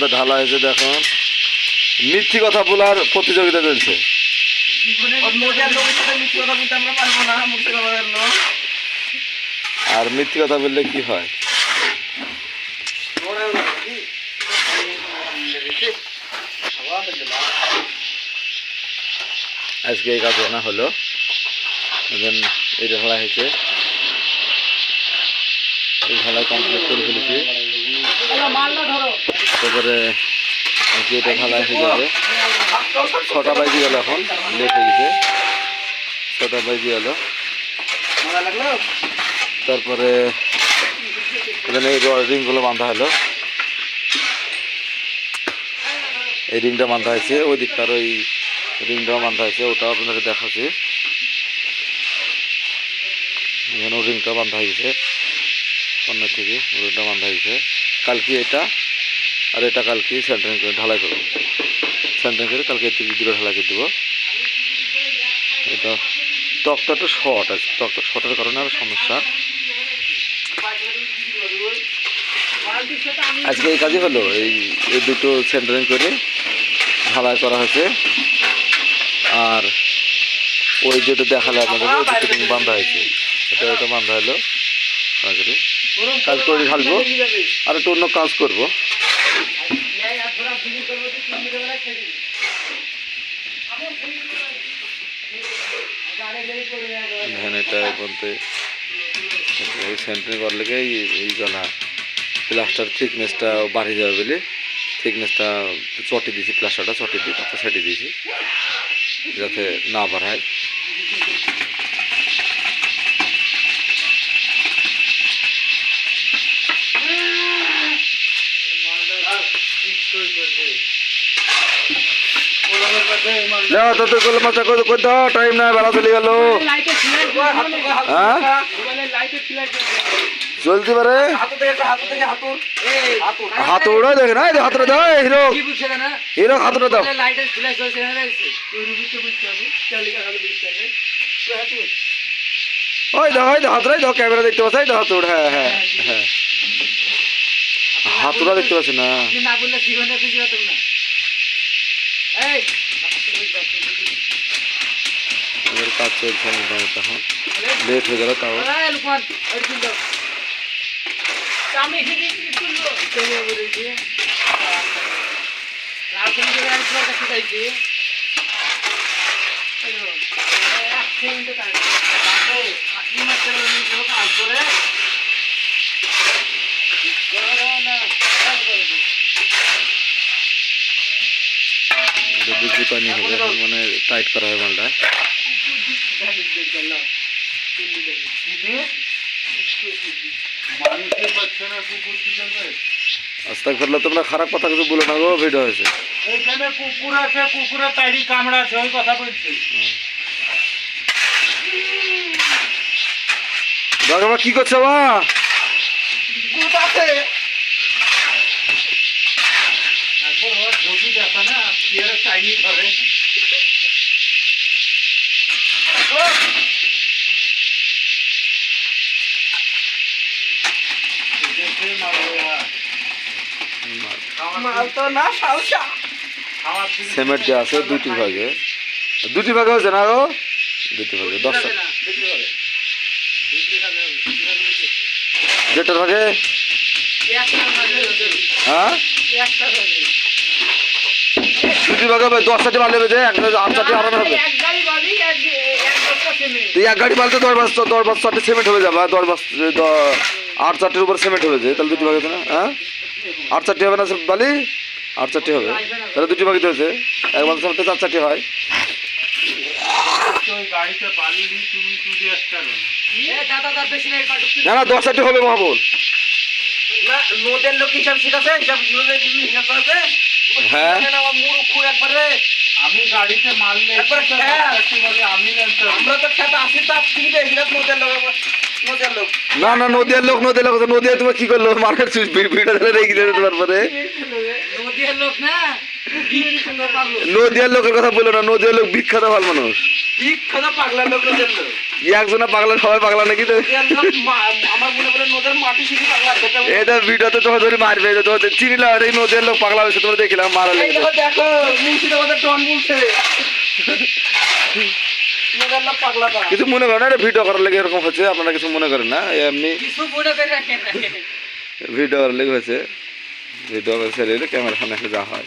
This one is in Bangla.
আমাদের ঢালা হয়েছে দেখুন। মিথ্যি কথা বলার প্রতিযোগিতা চলছে। আর মিথ্যি কথা বললে কি হয়? আজকে এই কাজ আনা হলো। এই ঢালা হয়েছে। এই ঢালা কমপ্লিট করে ফেলেছি। তারপরে আজকে এটা ঢালা হয়ে যাবে। ছটা বাজি গেল এখন লেট হয়ে গেছে। ছটা বাজি গেল। তারপরে এখানে এই রিংগুলো বাঁধা হলো। এই রিংটা বাঁধা হয়েছে ওই দিকটার ওই রিংটাও বাঁধা হয়েছে ওটাও আপনাদের দেখাচ্ছি। এখানে রিংটা বাঁধা হয়েছে। সামনের থেকে রিংটা বাঁধা হয়েছে। কালকে এটা আর এটা কালকে সেন্টারিং করে ঢালাই করব। সেন্টারিং করে কালকে দুটো ঢালাই করে দেবো। এটা টকটা একটু শর্ট আছে টকটা শর্টের কারণে আরও সমস্যা। আজকে এই কাজই হলো, এই এই দুটো সেন্টারিং করে ঢালাই করা হয়েছে। আর ওই যেটা দেখালে আপনাদের ring হয়েছে। এটা এটা বাঁধা হলো। কাজে করে ঢালবো। আর একটু অন্য কাজ করব। এটা বলতে এই সেন্টারিং করলে কি এই গলা প্লাস্টার থিকনেসটা বাড়িয়ে যাবে বলে থিকনেসটা চটে দিয়েছি, প্লাস্টারটা চটে দিয়ে তারপর সেটে দিয়েছি, যাতে না বাড়ায়। না তো তো গোল মাথা কই কই দাও টাইম না বেলা চলে গেল হ্যাঁ চলতে পারে হাতু থেকে একটা হাতু থেকে হাতুর হাতুর হাত উড়াই দেখে না এই যে হাতটা দাও এই হিরো হিরো হাতটা দাও ওই দেখো ওই হাতটাই দাও ক্যামেরা দেখতে পাচ্ছ এই দেখো হাত উড়ে হ্যাঁ হ্যাঁ হ্যাঁ হাতুড়া দেখতে পাচ্ছি না না বললে জীবনে খুঁজে পেতাম না এই এবার কাজ চলছে মোটামুটি এখন লেট হয়ে গেল তাও এই লুকমান ওই দিন দাও আমি হিদি কি তুললো চলে বলেছি রাজনীতি করে আমি তোমার কাছে চাইছি এক সেকেন্ডে কাজ বাবু আপনি মাত্র লোক কাজ করে পানি হবে এখন মানে টাইট করা হয় মালটা। আস্তাক ফেললে তোমরা খারাপ কথা কিছু বলে না গো ভিডিও হয়েছে। এইখানে কুকুর আছে কুকুরের তাইরি কামড়া আছে ওই কথা বলছি। বাবা কি করছ বা আছে। এখন ওর ঝুঁকি দেখো না। পিয়ারে চাইনি ধরে দেখে মারবে আর। মাল তো না সালসা। খাওয়া ফিরে সিমেন্ট দেওয়া আছে দুটি ভাগে। দুটি ভাগে হয়েছে না দুটি ভাগে দশটা যেটার ভাগে? হ্যাঁ? দুটি ভাগে হবে দশটাটি মারলে হবে যে এক আটটাটি আরামে হবে বস্তা তুই এক গাড়ি মারতে দশ বাস দশ বাস চারটে সিমেন্ট হয়ে যাবে দশ বাস দ- আট চারটের উপর সিমেন্ট হবে যে তাহলে দুটি ভাগে না? হ্যাঁ? আট চারটি হবে না বালি? আট চারটি হবে। তাহলে দুটি ভাগে হয়েছে। এক বাস সামনে চার চারটি হয়। না। না না দশ চারটি হবে মহাবল। নোদের লোক হিসাব শিখাছে হিসাব নোদের হিসাব আছে হ্যাঁ। আমার মুরুখু একবারে আমি গাড়িতে মারলে একবার বালি আমি। আমরা তো খেতে আসি তো আপনি দেখলাম নোদের লোক লোক না না নদিয়ার লোক নদীর লোক নদিয়া তুমি কি করল? মার্কেট ভিডিও ধরে রেখে দিতে তোমার পরে। নদীর নদিয়ার লোকের কথা বলো না নদিয়ার লোক বিখ্যাত ভালো মানুষ। একজনে পাগলা সবাই পাগলা নাকি তো? নদের লোক মা- আমার বলে নদের মাটি শুধু পাগলা দেখে এটা ভিডিওতে তোমার ধরে মারবে তোমার চিনিলাম এই নদীর লোক পাগলা হয়েছে তোমরা দেখিলাম মারা দেখো দেখো মুর্শিদাবাদের টন বলছে নদের লোক পাগলাটা কিছু মনে করেন এটা ভিডিও করার লেগে এরকম হচ্ছে আপনারা কিছু মনে করেন না এমনি মনে। ভিডিও করার লেগে হয়েছে ভিডিও করে ছেড়ে ক্যামেরা সামনে যা হয়